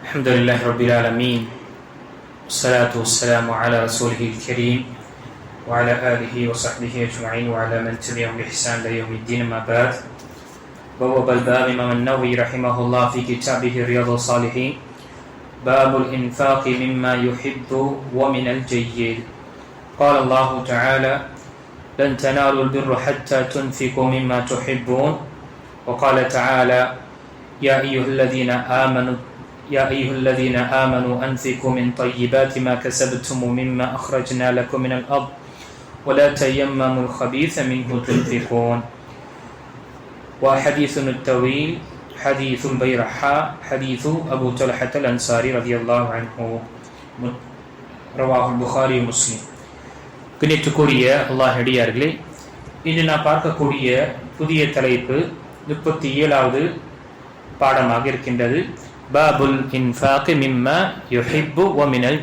الحمد لله رب العالمين والصلاة والسلام على رسوله الكريم وعلى آله وصحبه أجمعين وعلى من تبعهم بإحسان ليوم الدين ما بعد. بواب الباب إمام النووي رحمه الله في كتابه رياض الصالحين. باب الإنفاق مما يحب ومن الجيد. قال الله تعالى لن تنالوا البر حتى تنفقوا مما تحبون وقال تعالى يا أيها الذين آمنوا يا أيها الذين آمنوا أنفقوا من طيبات ما كسبتم مما أخرجنا لكم من الأرض ولا تيمموا الخبيث منه تنفقون وحديث الطويل حديث البيرحاء حديث أبو طلحة الأنصاري رضي الله عنه رواه البخاري ومسلم பின்னிட்டுக்கூடிய அல்லாஹ் அடியார்களே இன்று நான் பார்க்கக்கூடிய புதிய தலைப்பு முப்பத்தி ஏழாவது பாடமாக இருக்கின்றது பாபுல் இன்ஃபாக்கு மிம்ம யுஹிப்பு ஒ மினல்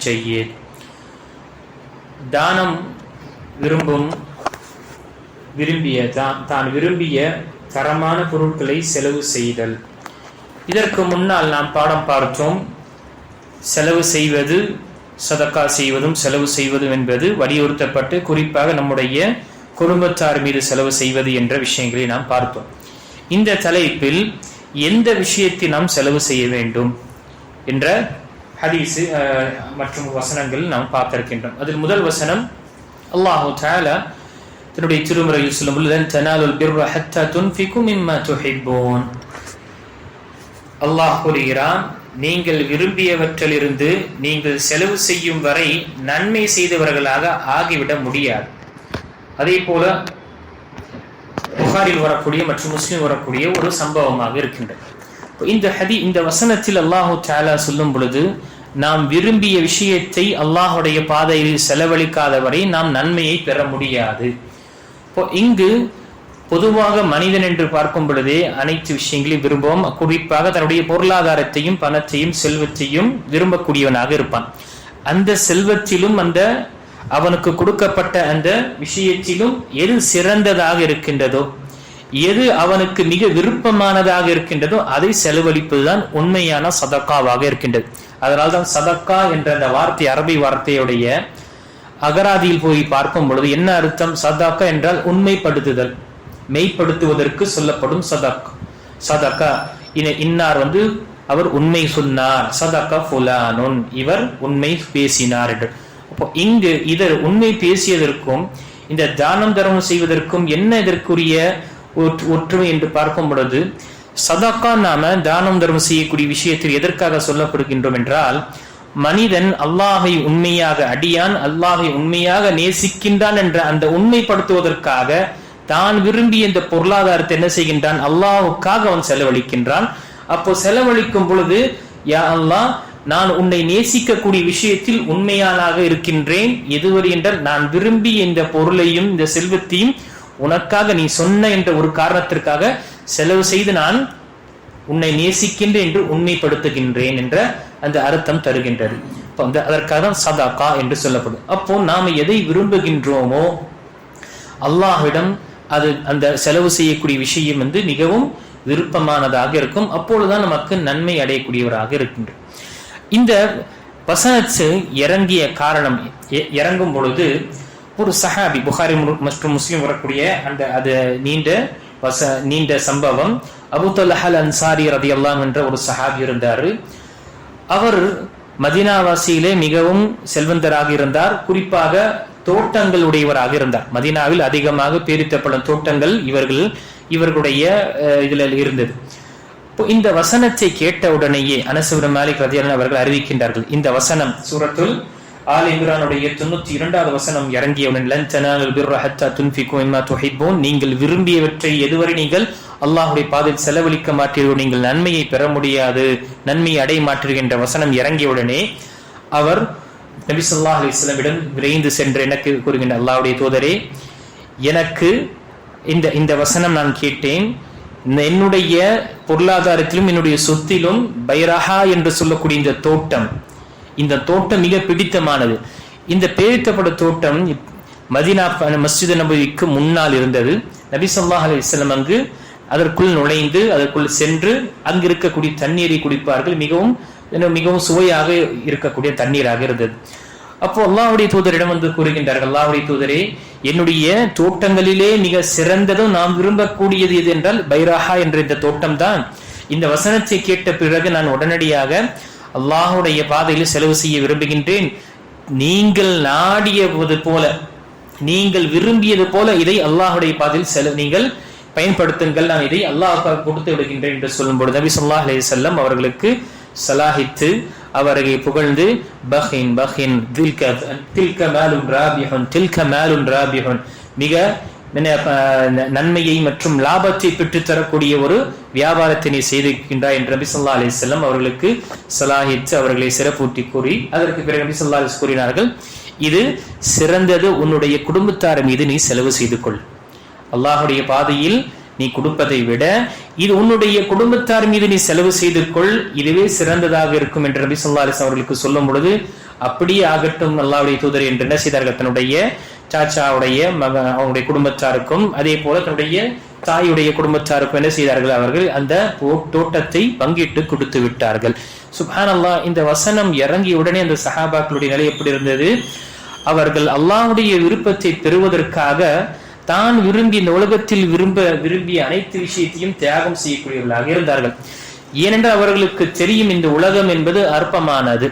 தானம் விரும்பும் விரும்பிய தான் தான் விரும்பிய தரமான பொருட்களை செலவு செய்தல். இதற்கு முன்னால் நாம் பாடம் பார்த்தோம் செலவு செய்வது சதக்கா செய்வதும் செலவு செய்வதும் என்பது வலியுறுத்தப்பட்டு குறிப்பாக நம்முடைய குடும்பத்தார் மீது செலவு செய்வது என்ற விஷயங்களை நாம் பார்த்தோம். இந்த தலைப்பில் எந்த விஷயத்தை நாம் செலவு செய்ய வேண்டும் என்ற ஹதீஸு மற்றும் வசனங்கள் நாம் பார்த்திருக்கின்றோம். அதில் முதல் வசனம் அல்லாஹு தாலா தன்னுடைய திருமுறையில் சொல்லும் தனாலுல் பிர்ர ஹத்தா துன்ஃபிகும் மிம்மா துஹிப்பூன். அல்லாஹ் கூறுகிறான் நீங்கள் விரும்பியவற்றிலிருந்து நீங்கள் செலவு செய்யும் வரை நன்மை செய்தவர்களாக ஆகிவிட முடியாது. அதே போல புகாரில் வரக்கூடிய மற்றும் முஸ்லீம் வரக்கூடிய ஒரு சம்பவமாக இருக்கின்றது. இந்த ஹதி இந்த வசனத்தில் அல்லாஹு தாலா சொல்லும் பொழுது நாம் விரும்பிய விஷயத்தை அல்லாஹுடைய பாதையில் செலவழிக்காத வரை நாம் நன்மையை பெற முடியாது. இப்போ இங்கு பொதுவாக மனிதன் என்று பார்க்கும் பொழுதே அனைத்து விஷயங்களையும் விரும்புவோம். குறிப்பாக தன்னுடைய பொருளாதாரத்தையும் பணத்தையும் செல்வத்தையும் விரும்பக்கூடியவனாக இருப்பான். அந்த செல்வத்திலும் அந்த அவனுக்கு கொடுக்கப்பட்ட அந்த விஷயத்திலும் எது சிறந்ததாக இருக்கின்றதோ எது அவனுக்கு மிக விருப்பமானதாக இருக்கின்றதோ அதை செலவழிப்பதுதான் உண்மையான சதக்காவாக இருக்கின்றது. அதனால்தான் சதக்கா என்ற அந்த வார்த்தை அரபி வார்த்தையுடைய அகராதியில் போய் பார்க்கும் பொழுது என்ன அர்த்தம்? சதாக்கா என்றால் உண்மைப்படுத்துதல் மெய்ப்படுத்துவதற்கு சொல்லப்படும் சதக் சதக்கா. இன்னார் வந்து அவர் உண்மை சொன்னார் சதக்கா ஃபுலானுன் இவர் உண்மை பேசினார் என்று. இங்கு இதர் உண்மை பேசியதற்கும் இந்த தானம் தர்மம் செய்வதற்கும் என்ன இதற்குரிய ஒற்றுமை என்று பார்க்கும் பொழுது சதாக்கா நாம தானம் தர்மம் செய்யக்கூடிய விஷயத்தில் எதற்காக சொல்லப்படுகின்றோம் என்றால் மனிதன் அல்லாஹை உண்மையாக அடியான் அல்லாஹை உண்மையாக நேசிக்கின்றான் என்ற அந்த உண்மைப்படுத்துவதற்காக தான் விரும்பிய இந்த பொருளாதாரத்தை என்ன செய்கின்றான்? அல்லாஹுக்காக அவன் செலவழிக்கின்றான். அப்போ செலவழிக்கும் பொழுது யா அல்லாஹ் நான் உன்னை நேசிக்கக்கூடிய விஷயத்தில் உண்மையானாக இருக்கின்றேன். எதுவரை என்றால் நான் விரும்பி இந்த பொருளையும் இந்த செல்வத்தையும் உனக்காக நீ சொன்ன என்ற ஒரு காரணத்திற்காக செலவு செய்து நான் உன்னை நேசிக்கின்றேன் என்று உண்மைப்படுத்துகின்றேன் என்ற அந்த அர்த்தம் தருகின்றது. அதற்காக தான் சதாக்கா என்று சொல்லப்படும். அப்போ நாம் எதை விரும்புகின்றோமோ அல்லாஹ்விடம் அது அந்த செலவு செய்யக்கூடிய விஷயம் வந்து மிகவும் விருப்பமானதாக இருக்கும். அப்பொழுதுதான் நமக்கு நன்மை அடையக்கூடியவராக இருக்கின்றோம் இந்த வசனத்து இறங்கிய காரணம் இறங்கும் பொழுது ஒரு சஹாபி புகாரி மற்றும் முஸ்லீம் வரக்கூடிய அந்த அது நீண்ட வச நீண்ட சம்பவம். அபுத்தல்லஹல் அன்சாரி ரதி அல்லாம் என்ற ஒரு சஹாபி இருந்தார். அவர் மதினாவாசியிலே மிகவும் செல்வந்தராக இருந்தார். குறிப்பாக தோட்டங்கள் உடையவராக இருந்தார். மதினாவில் அதிகமாக பேரித்தப்படும் தோட்டங்கள் இவர்கள் இவர்களுடைய இதில் இருந்தது. இந்த வசனத்தை கேட்ட உடனேயே அனசுபுரம் மாலிக் ரதியான் அவர்கள் அறிவிக்கின்றார்கள். இந்த வசனம் சூரத்துல் ஆல் இம்ரானுடைய தொண்ணூத்தி இரண்டாவது வசனம் இறங்கியவுடன் நீங்கள் விரும்பியவற்றை எதுவரை நீங்கள் அல்லாஹுடைய பாதையில் செலவழிக்க மாட்டீர்கள் நீங்கள் நன்மையை பெற முடியாது நன்மையை அடைய மாட்டீர்கள் என்ற வசனம் இறங்கியவுடனே அவர் நபி சொல்லா அலிஸ்லமிடம் விரைந்து சென்று எனக்கு கூறுகின்ற அல்லாஹுடைய தூதரே எனக்கு இந்த இந்த வசனம் நான் கேட்டேன் என்னுடைய பொருளாதாரத்திலும் என்னுடைய சொத்திலும் பைரஹா என்று சொல்லக்கூடிய இந்த தோட்டம் இந்த தோட்டம் மிக பிடித்தமானது. இந்த பேரித்தப்பட தோட்டம் மதினா மஸ்ஜித் நபிக்கு முன்னால் இருந்தது. நபி சொல்லாஹ் அலிஸ்லம் அங்கு அதற்குள் நுழைந்து அதற்குள் சென்று அங்கு இருக்கக்கூடிய தண்ணீரை குடிப்பார்கள். மிகவும் மிகவும் சுவையாக இருக்கக்கூடிய தண்ணீராக இருந்தது. அப்போ அல்லாஹுடைய தூதரிடம் வந்து கூறுகின்றார்கள் அல்லாஹுடைய தூதரே என்னுடைய தோட்டங்களிலே மிக சிறந்ததும் நாம் விரும்பக்கூடியது எது என்றால் பைராஹா என்ற இந்த தோட்டம் தான் இந்த வசனத்தை கேட்ட பிறகு நான் உடனடியாக அல்லாஹுடைய பாதையில் செலவு செய்ய விரும்புகின்றேன். நீங்கள் நாடியது போல நீங்கள் விரும்பியது போல இதை அல்லாஹுடைய பாதையில் செலவு நீங்கள் பயன்படுத்துங்கள். நான் இதை அல்லாஹ்வுக்காக கொடுத்து விடுகின்றேன் என்று சொல்லும் பொழுது நபி சொல்லா அலைஹி செல்லம் அவர்களுக்கு சலாஹித்து அவரை புகழ்ந்து பஹின் பஹின் தில்க தில்க மேலும் ராபிஹுன் தில்க மேலும் ராபிஹன். மிக நன்மையை மற்றும் லாபத்தை பெற்றுத்தரக்கூடிய ஒரு வியாபாரத்தை நீ செய்திருக்கின்றாய் என்று நபி ஸல்லல்லாஹு செல்லம் அவர்களுக்கு சலாஹித்து அவர்களை சிறப்பூட்டி கூறி அதற்கு பிறகு நபி ஸல்லல்லாஹு கூறினார்கள் இது சிறந்தது உன்னுடைய குடும்பத்தார் மீது நீ செலவு செய்து கொள். அல்லாஹுடைய பாதையில் நீ கொடுப்பதை விட இது உன்னுடைய குடும்பத்தார் மீது நீ செலவு செய்து கொள் இதுவே சிறந்ததாக இருக்கும் என்று நபி சொல்லா அலைஹி அவர்களுக்கு சொல்லும் பொழுது அப்படியே ஆகட்டும் அல்லாவுடைய தூதர் என்று என்ன செய்தார்கள் தன்னுடைய சாச்சாவுடைய மக அவங்களுடைய குடும்பத்தாருக்கும் அதே போல தன்னுடைய தாயுடைய குடும்பத்தாருக்கும் என்ன செய்தார்கள் அவர்கள் அந்த போ- தோட்டத்தை பங்கிட்டு கொடுத்து விட்டார்கள். சுப்ஹானல்லாஹ் இந்த வசனம் இறங்கிய உடனே அந்த சஹாபாக்களுடைய நிலை எப்படி இருந்தது? அவர்கள் அல்லாஹ்வுடைய விருப்பத்தை பெறுவதற்காக தான் விரும்பி இந்த உலகத்தில் விரும்ப விரும்பிய அனைத்து விஷயத்தையும் தியாகம் செய்யக்கூடியவர்களாக இருந்தார்கள். ஏனென்றால் அவர்களுக்கு தெரியும் இந்த உலகம் என்பது அற்பமானது.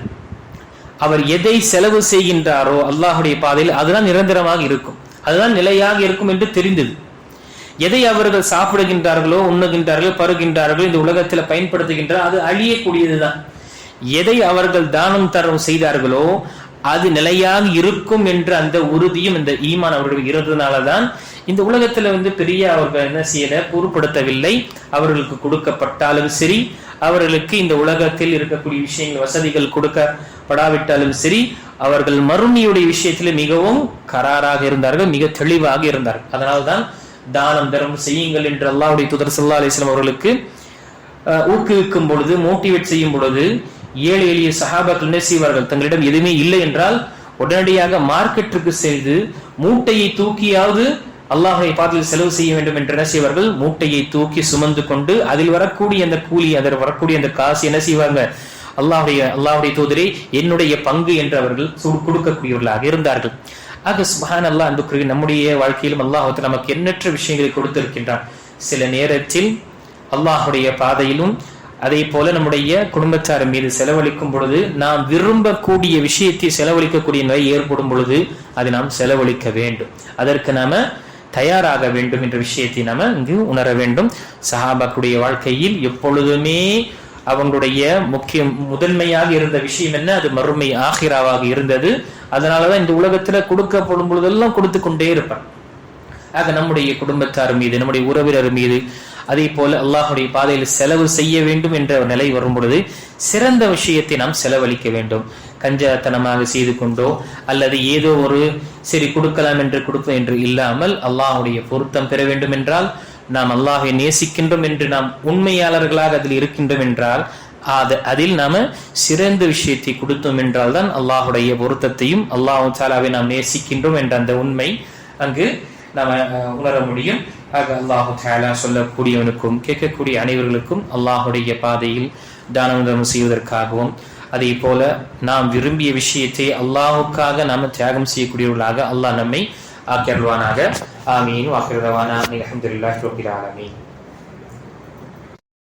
அவர் எதை செலவு செய்கின்றாரோ அல்லாஹுடைய பாதையில் அதுதான் நிரந்தரமாக இருக்கும். அதுதான் நிலையாக இருக்கும் என்று தெரிந்தது. எதை அவர்கள் சாப்பிடுகின்றார்களோ உண்ணுகின்றார்களோ பருகின்றார்களோ இந்த உலகத்தில் பயன்படுத்துகின்றார் அது அழியக்கூடியதுதான். எதை அவர்கள் தானம் தரம் செய்தார்களோ அது நிலையாக இருக்கும் என்ற அந்த உறுதியும் இந்த ஈமான் அவர்களுக்கு இருந்ததுனாலதான் இந்த உலகத்துல வந்து பெரிய அவர்கள் என்ன செய்யல பொருட்படுத்தவில்லை. அவர்களுக்கு கொடுக்கப்பட்டாலும் சரி அவர்களுக்கு இந்த உலகத்தில் இருக்கக்கூடிய விஷயங்கள் வசதிகள் கொடுக்கப்படாவிட்டாலும் சரி அவர்கள் மறுமையுடைய விஷயத்துல மிகவும் கராராக இருந்தார்கள் மிக தெளிவாக இருந்தார்கள். அதனால்தான் தானம் தர்மம் செய்யுங்கள் என்று அல்லாவுடைய துதர் சல்லா அலிஸ்லாம் அவர்களுக்கு ஊக்குவிக்கும் பொழுது மோட்டிவேட் செய்யும் பொழுது ஏழை எளிய சகாபாக்கள் என்ன செய்வார்கள் தங்களிடம் எதுவுமே இல்லை என்றால் உடனடியாக மார்க்கெட்டுக்கு செய்து மூட்டையை தூக்கியாவது அல்லாஹை பாதையில் செலவு செய்ய வேண்டும் என்று என்ன செய்வார்கள்? மூட்டையை தூக்கி சுமந்து கொண்டு அதில் வரக்கூடிய அந்த கூலி அதில் வரக்கூடிய அந்த காசு என்ன செய்வாங்க? அல்லாஹுடைய அல்லாஹுடைய தூதரே என்னுடைய பங்கு என்று அவர்கள் சு- கொடுக்கக்கூடியவர்களாக இருந்தார்கள். ஆக சுபஹான் அல்லாஹ் அன்புக்குரிய நம்முடைய வாழ்க்கையிலும் அல்லாஹ் நமக்கு எண்ணற்ற விஷயங்களை கொடுத்திருக்கின்றான். சில நேரத்தில் அல்லாஹுடைய பாதையிலும் அதே போல நம்முடைய குடும்பத்தார் மீது செலவழிக்கும் பொழுது நாம் விரும்பக்கூடிய விஷயத்தை செலவழிக்கக்கூடிய நிலை ஏற்படும் பொழுது அதை நாம் செலவழிக்க வேண்டும். அதற்கு நாம தயாராக வேண்டும் என்ற விஷயத்தை நாம இங்கு உணர வேண்டும். சஹாபாக்குடைய வாழ்க்கையில் எப்பொழுதுமே அவங்களுடைய முக்கிய முதன்மையாக இருந்த விஷயம் என்ன? அது மறுமை ஆகிராவாக இருந்தது. அதனாலதான் இந்த உலகத்துல கொடுக்கப்படும் பொழுதெல்லாம் கொடுத்து கொண்டே இருப்பான் ஆக நம்முடைய குடும்பத்தார் மீது நம்முடைய உறவினர் மீது அதே போல அல்லாஹுடைய பாதையில் செலவு செய்ய வேண்டும் என்ற ஒரு நிலை வரும் பொழுது சிறந்த விஷயத்தை நாம் செலவழிக்க வேண்டும். கஞ்சத்தனமாக செய்து கொண்டோ அல்லது ஏதோ ஒரு சரி கொடுக்கலாம் என்று கொடுப்போம் என்று இல்லாமல் அல்லாஹுடைய பொருத்தம் பெற வேண்டும் என்றால் நாம் அல்லாஹை நேசிக்கின்றோம் என்று நாம் உண்மையாளர்களாக அதில் இருக்கின்றோம் என்றால் அது அதில் நாம சிறந்த விஷயத்தை கொடுத்தோம் என்றால் தான் அல்லாஹுடைய பொருத்தத்தையும் அல்லாஹு சாலாவை நாம் நேசிக்கின்றோம் என்ற அந்த உண்மை அங்கு நாம உணர முடியும். ஆக அல்லாஹு தாலா சொல்லக்கூடியவனுக்கும் கேட்கக்கூடிய அனைவர்களுக்கும் அல்லாஹுடைய பாதையில் தானம் செய்வதற்காகவும் அதே போல நாம் விரும்பிய விஷயத்தை அல்லாஹுக்காக நாம தியாகம் செய்யக்கூடியவர்களாக அல்லாஹ் நம்மை ஆக்கியருள்வானாக ஆமீன். வாக்கிரவானா அலமதுல்லாஹி ரபில் ஆலமீன்.